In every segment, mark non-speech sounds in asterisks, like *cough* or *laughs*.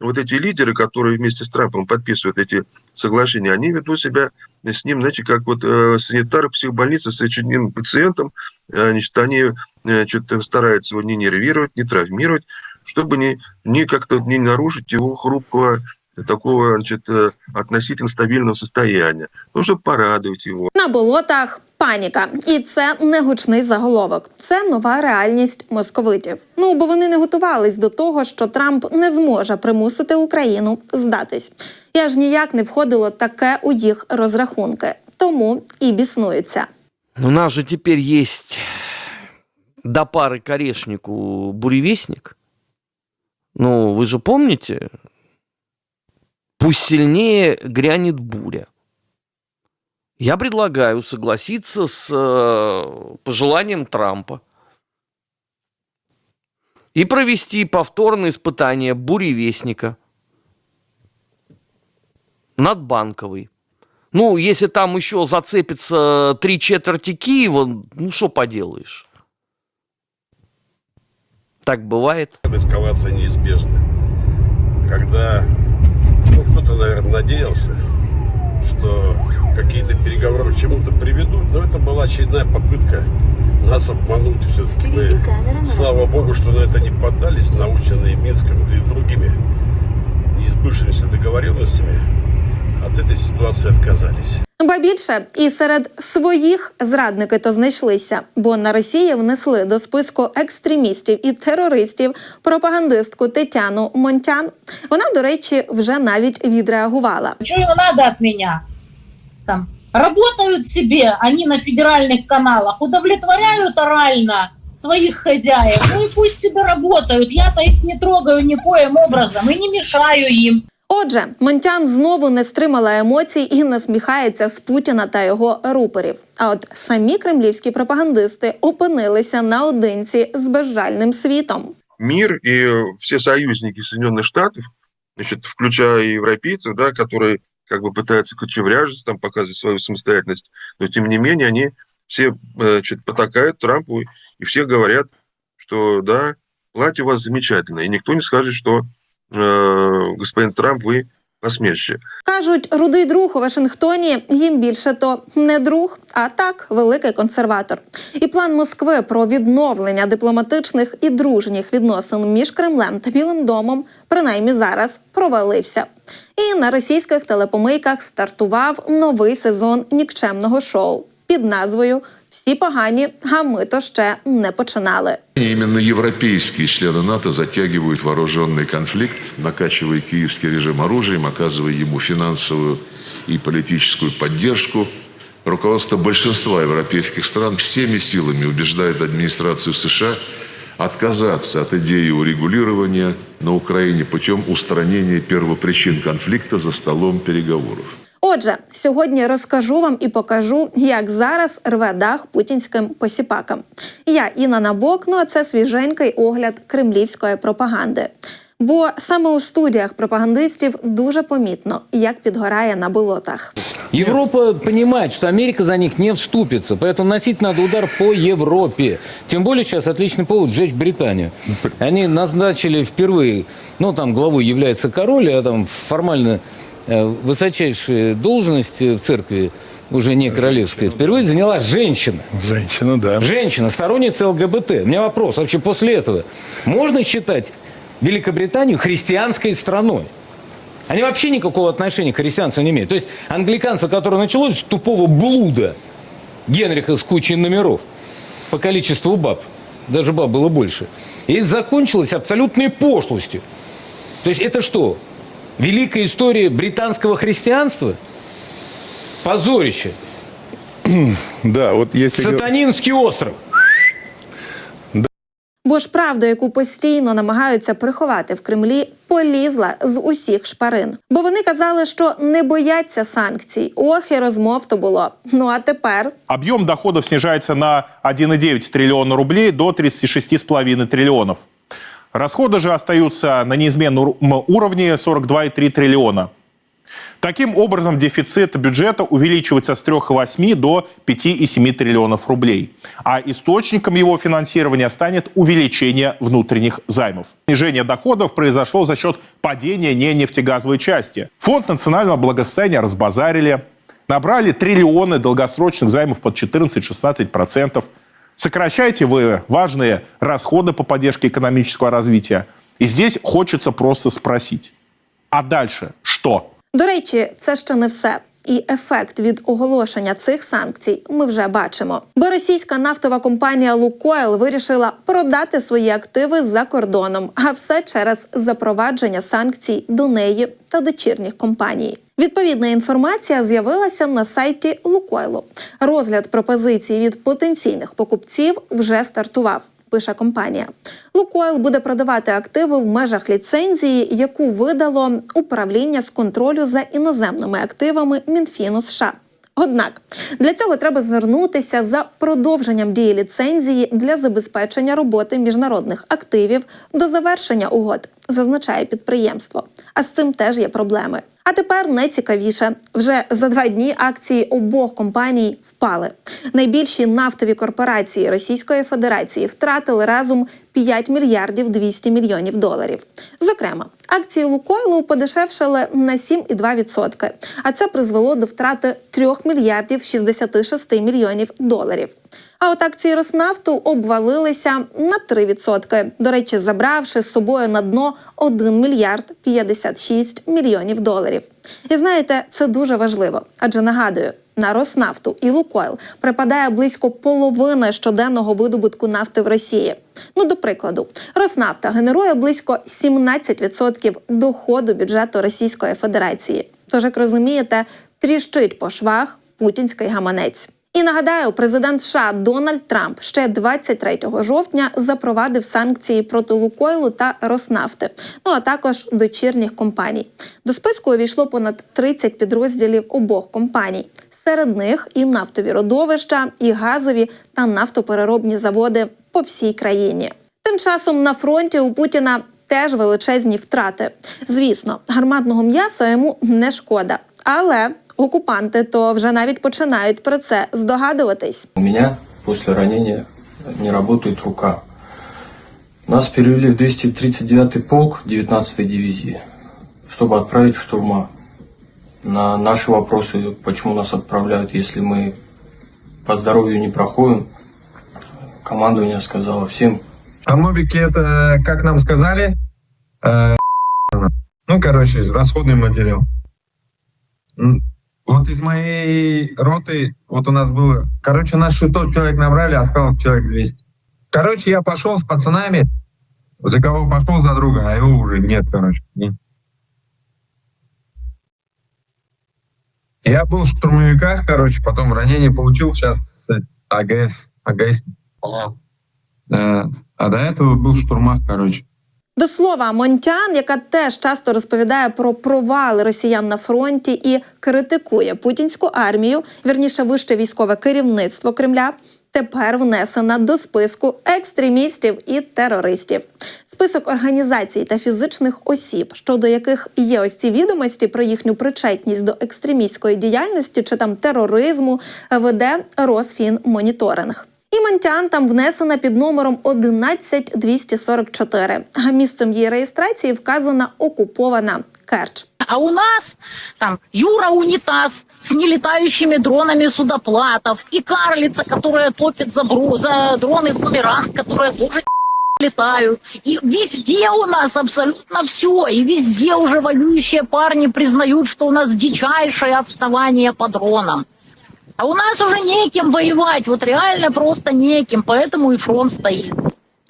вот эти лидеры, которые вместе с Трампом подписывают эти соглашения, они ведут себя с ним, знаете, как вот э, санитары психбольницы с очередным пациентом, э, значит, они э, что-то стараются его не нервировать, не травмировать, чтобы не, не как-то не нарушить его хрупкого такого, значит, э, относительно стабильного состояния, ну, чтобы порадовать его. На болотах паніка, і це не гучний заголовок. Це нова реальність московитів. Ну бо вони не готувались до того, що Трамп не зможе примусити Україну здатись. І аж ніяк не входило таке у їх розрахунки, тому і біснуються. У нас же теперь есть до пары к орешнику буревестник. Ну, вы же помните? Пусть сильнее грянет буря. Я предлагаю согласиться с э, пожеланием Трампа и провести повторное испытание буревестника над Банковой. Ну, если там еще зацепится три четверти Киева, ну что поделаешь. Так бывает. эскалация неизбежна. Когда ну, кто-то, наверное, надеялся, что какие-то переговоры к чему-то приведут, но это была очередная попытка нас обмануть. Все-таки мы, слава богу, что на это не поддались, наученные Минском да и другими неизбывшимися договоренностями, от этой ситуации отказались. Ба більше і серед своїх зрадники то знайшлися, бо на Росії внесли до списку екстремістів і терористів пропагандистку Тетяну Монтян. Вона, до речі, вже навіть відреагувала. Что ему надо от меня? Там работают себе, они на федеральных каналах, удовлетворяют орально своих хозяев. Ну и пусть себе работают. Я-то их не трогаю никоим образом и не мешаю им. Отже, Монтян знову не стримала емоцій і насміхається з Путіна та його рупорів. А от самі кремлівські пропагандисти опинилися наодинці з безжальним світом. Мир и все союзники Соединенных Штатов, значит, включая и европейцев, да, которые как бы пытаются кочевряжиться, там показывать свою самостоятельность, но тем не менее они все э, значит, потакают Трампу и все говорят, что да, платье у вас замечательное, и никто не скажет, что э, господин Трамп, вы посмешище. Кажуть, рудий друг у Вашингтоні їм більше то не друг, а так великий консерватор. І план Москви про відновлення дипломатичних і дружніх відносин між Кремлем та Білим домом, принаймні зараз, провалився. І на російських телепомийках стартував новий сезон нікчемного шоу під назвою Всі погані, а ми то ще не починали. И Именно европейские члены НАТО затягивают вооруженный конфликт, накачивая киевский режим оружием, оказывая ему финансовую и политическую поддержку. Руководство большинства европейских стран всеми силами убеждает администрацию США отказаться от идеи урегулирования на Украине путем устранения первопричин конфликта за столом переговоров. Отже, сьогодні розкажу вам і покажу, як зараз рве дах путінським посіпакам. Я Інна Набок, ну а це свіженький огляд кремлівської пропаганди. Бо саме у студіях пропагандистів дуже помітно, як підгорає на болотах. Европа понимает, что Америка за них не вступится, поэтому носить надо удар по Европе. Тем более сейчас отличный повод сжечь Британию. Они назначили впервые, ну там главой является король, а там формально э, высочайшие должности в церкви, уже не королевская, впервые заняла женщина. Женщина, да. Женщина, сторонница ЛГБТ. У меня вопрос, вообще после этого можно считать Великобританию христианской страной? Они вообще никакого отношения к христианству не имеют. То есть англиканство, которое началось с тупого блуда Генриха с кучей номеров по количеству баб, даже баб было больше, и закончилось абсолютной пошлостью. То есть это что? Великая история британского христианства? Позорище. Да, вот если... Сатанинский остров. Бо ж правда, яку постійно намагаються приховати в Кремлі, полізла з усіх шпарин. Бо вони казали, що не бояться санкцій. Ох, і розмов то було. Ну а тепер Объем доходов снижается на 1,9 триллиона рублей до 36,5 триллионов. Расходы же остаются на неизменном ур- уровне 42,3 триллиона. Таким образом, дефицит бюджета увеличивается с 3,8 до 5,7 триллионов рублей. А источником его финансирования станет увеличение внутренних займов. Снижение доходов произошло за счет падения ненефтегазовой части. Фонд национального благосостояния разбазарили, набрали триллионы долгосрочных займов под 14-16%. Сокращайте вы важные расходы по поддержке экономического развития. И здесь хочется просто спросить, а дальше что? До речі, це ще не все. І ефект від оголошення цих санкцій ми вже бачимо. Бо російська нафтова компанія Лукойл вирішила продати свої активи за кордоном, а все через запровадження санкцій до неї та дочірніх компаній. Відповідна інформація з'явилася на сайті Лукойлу. Розгляд пропозицій від потенційних покупців вже стартував. Пише компанія. Лукойл буде продавати активи в межах ліцензії, яку видало управління з контролю за іноземними активами Мінфіну США. Однак для цього треба звернутися за продовженням дії ліцензії для забезпечення роботи міжнародних активів до завершення угод, зазначає підприємство. А з цим теж є проблеми. А тепер найцікавіше. Вже за два дні акції обох компаній впали. Найбільші нафтові корпорації Російської Федерації втратили разом 5 мільярдів 200 мільйонів доларів. Зокрема, акції Лукойлу подешевшали на 7,2%, а це призвело до втрати 3 мільярдів 66 мільйонів доларів. А от акції Роснафту обвалилися на 3%, до речі, забравши з собою на дно 1 мільярд 56 мільйонів доларів. І знаєте, це дуже важливо, адже нагадую, на Роснафту і Лукойл припадає близько половини щоденного видобутку нафти в Росії. Ну, до прикладу, Роснафта генерує близько 17% доходу бюджету Російської Федерації. Тож, як розумієте, тріщить по швах путінський гаманець. І нагадаю, президент США Дональд Трамп ще 23 жовтня запровадив санкції проти Лукойлу та Роснафти, ну а також дочірніх компаній. До списку увійшло понад 30 підрозділів обох компаній. Серед них і нафтові родовища, і газові та нафтопереробні заводи по всій країні. Тим часом на фронті у Путіна теж величезні втрати. Звісно, гарматного м'яса йому не шкода, але окупанти то вже навіть починають про це здогадуватись. У меня после ранения не работает рука. Нас перевели в 239-й полк 19-й дивизии, чтобы отправить в штурма. На наши вопросы, почему нас отправляют, если мы по здоровью не проходим, командование сказало всем А мобики это, как нам сказали, э, ну, короче, расходный материал. Вот из моей роты, вот у нас было, короче, нас 600 человек набрали, осталось человек 200. Короче, я пошел с пацанами, за кого пошел, за друга, а его уже нет, короче. нет. Я был в штурмовиках, короче, потом ранение получил, сейчас с АГС, АГС. Э, а до этого был в штурмах, короче. До слова, Монтян, яка теж часто розповідає про провали росіян на фронті і критикує путінську армію, вірніше вище військове керівництво Кремля. Тепер внесена до списку екстремістів і терористів. Список організацій та фізичних осіб, щодо яких є ось ці відомості про їхню причетність до екстремістської діяльності чи там тероризму, веде Росфінмоніторинг. І Монтян там внесена під номером 11244, а місцем її реєстрації вказана окупована Керч. А у нас там Юра Унитаз с нелетающими дронами судоплатов и карлица, которая топит за, бру- за дроны бумеранг, которые тоже *laughs* летают. И везде у нас абсолютно все. И везде уже воюющие парни признают, что у нас дичайшее отставание по дронам. А у нас уже неким воевать, вот реально просто неким, поэтому и фронт стоит.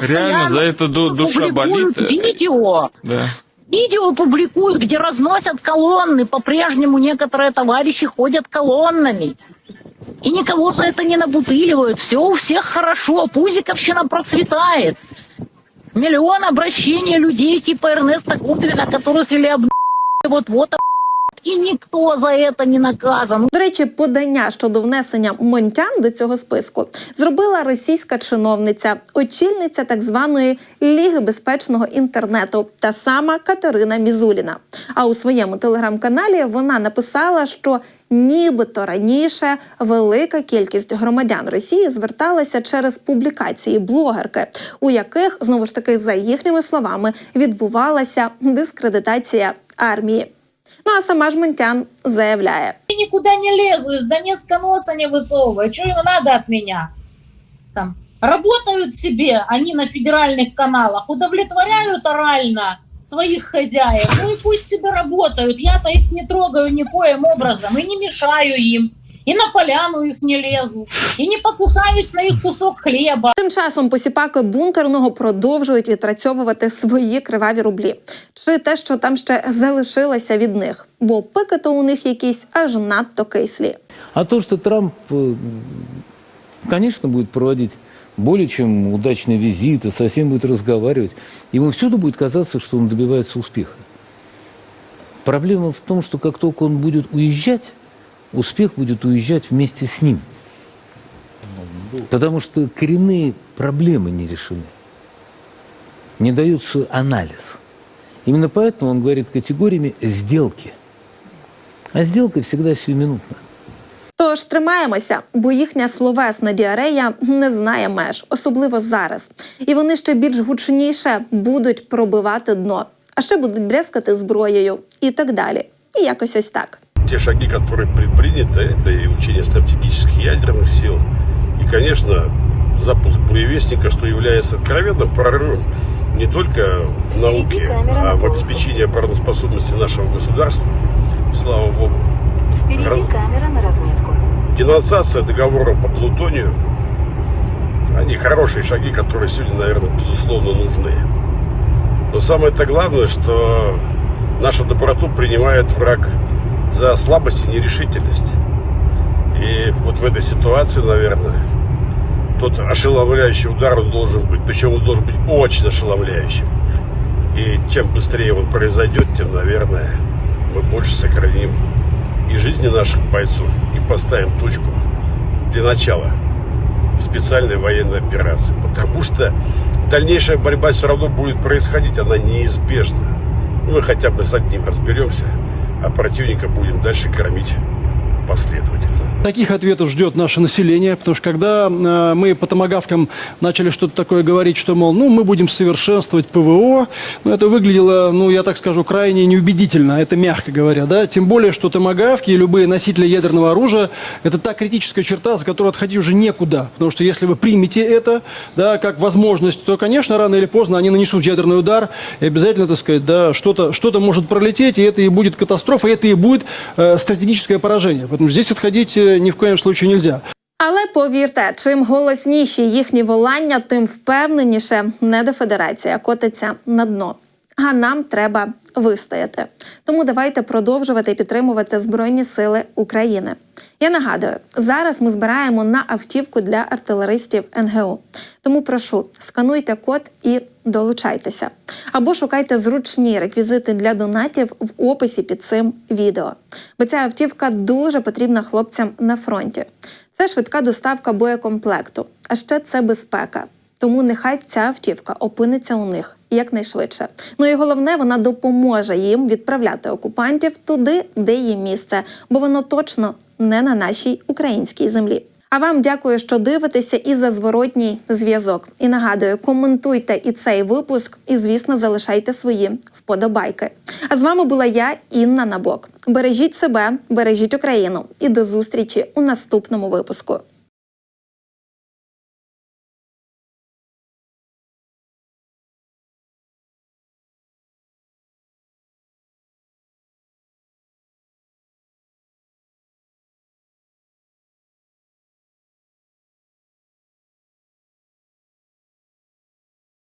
Реально за это ду- душа болит. видео, Да. Видео публикуют, где разносят колонны. По-прежнему некоторые товарищи ходят колоннами. И никого за это не набутыливают. Все у всех хорошо. Пузиковщина процветает. Миллион обращений людей типа Эрнеста Гудвина, которых или об... вот-вот об... и никто за это не наказан. До речі, подання щодо внесення монтян до цього списку зробила російська чиновниця, очільниця так званої Ліги безпечного інтернету, та сама Катерина Мізуліна. А у своєму телеграм-каналі вона написала, що нібито раніше велика кількість громадян Росії зверталася через публікації блогерки, у яких знову ж таки за їхніми словами відбувалася дискредитація армії. Ну а сама ж Монтян заявляє: Я никуда не лезу, из Донецка носа не высовываю. Что им надо от меня? Там работают себе, они на федеральных каналах, удовлетворяют орально своих хозяев. Ну и пусть себе работают. Я-то их не трогаю никоим образом и не мешаю им. И на поляну их не лезу. И не покушаюсь на их кусок хлеба. Тим часом посіпаки бункерного продовжують відпрацьовувати свої криваві рублі, чи те, що там ще залишилося від них, бо пики то у них якісь аж надто кислі. А то, что Трамп, э, конечно, будет проводить более чем удачные визиты, со всеми будет разговаривать, ему всюду будет казаться, что он добивается успеха. Проблема в том, что как только он будет уезжать, успех будет уезжать вместе с ним. Потому что коренные проблемы не решены. Не дается анализ. Именно поэтому он говорит категориями «сделки». А сделка всегда сиюминутна. Тож тримаємося, бо їхня словесна діарея не знає меж, особливо зараз. І вони ще більш гучніше будуть пробивати дно, а ще будуть брязкати зброєю і так далі. І якось ось так. Те шаги, которые предприняты, это и учение стратегических ядерных сил, и, конечно, запуск буревестника, что является откровенным прорывом не только в науке, а в обеспечении обороноспособности нашего государства. Слава Богу. Раз- камера на разметку. Денонсация договора по плутонию, они хорошие шаги, которые сегодня, наверное, безусловно нужны. Но самое-то главное, что нашу доброту принимает враг за слабость и нерешительность. И вот в этой ситуации, наверное, тот ошеломляющий удар он должен быть. Причем он должен быть очень ошеломляющим. И чем быстрее он произойдет, тем, наверное, мы больше сохраним и жизни наших бойцов, и поставим точку для начала специальной военной операции. Потому что дальнейшая борьба все равно будет происходить, она неизбежна. Мы хотя бы с одним разберемся, а противника будем дальше кормить последовательно. Таких ответов ждет наше население, потому что когда э, мы по томогавкам начали что-то такое говорить, что, мол, ну, мы будем совершенствовать ПВО, ну, это выглядело, ну, я так скажу, крайне неубедительно, это мягко говоря, да, тем более, что томогавки и любые носители ядерного оружия – это та критическая черта, за которую отходить уже некуда, потому что если вы примете это, да, как возможность, то, конечно, рано или поздно они нанесут ядерный удар, и обязательно, так сказать, да, что-то что может пролететь, и это и будет катастрофа, и это и будет э, стратегическое поражение. Поэтому здесь отходить э, ни в коем случае нельзя. Але повірте, чим голосніші їхні волання, тим впевненіше недофедерація котиться на дно. А нам треба вистояти. Тому давайте продовжувати підтримувати Збройні Сили України. Я нагадую, зараз ми збираємо на автівку для артилеристів НГУ. Тому прошу, скануйте код і долучайтеся. Або шукайте зручні реквізити для донатів в описі під цим відео. Бо ця автівка дуже потрібна хлопцям на фронті. Це швидка доставка боєкомплекту, а ще це безпека. Тому нехай ця автівка опиниться у них якнайшвидше. Ну і головне, вона допоможе їм відправляти окупантів туди, де їм місце, бо воно точно не на нашій українській землі. А вам дякую, що дивитеся і за зворотній зв'язок. І нагадую, коментуйте і цей випуск, і звісно, залишайте свої вподобайки. А з вами була я, Інна Набок. Бережіть себе, бережіть Україну і до зустрічі у наступному випуску.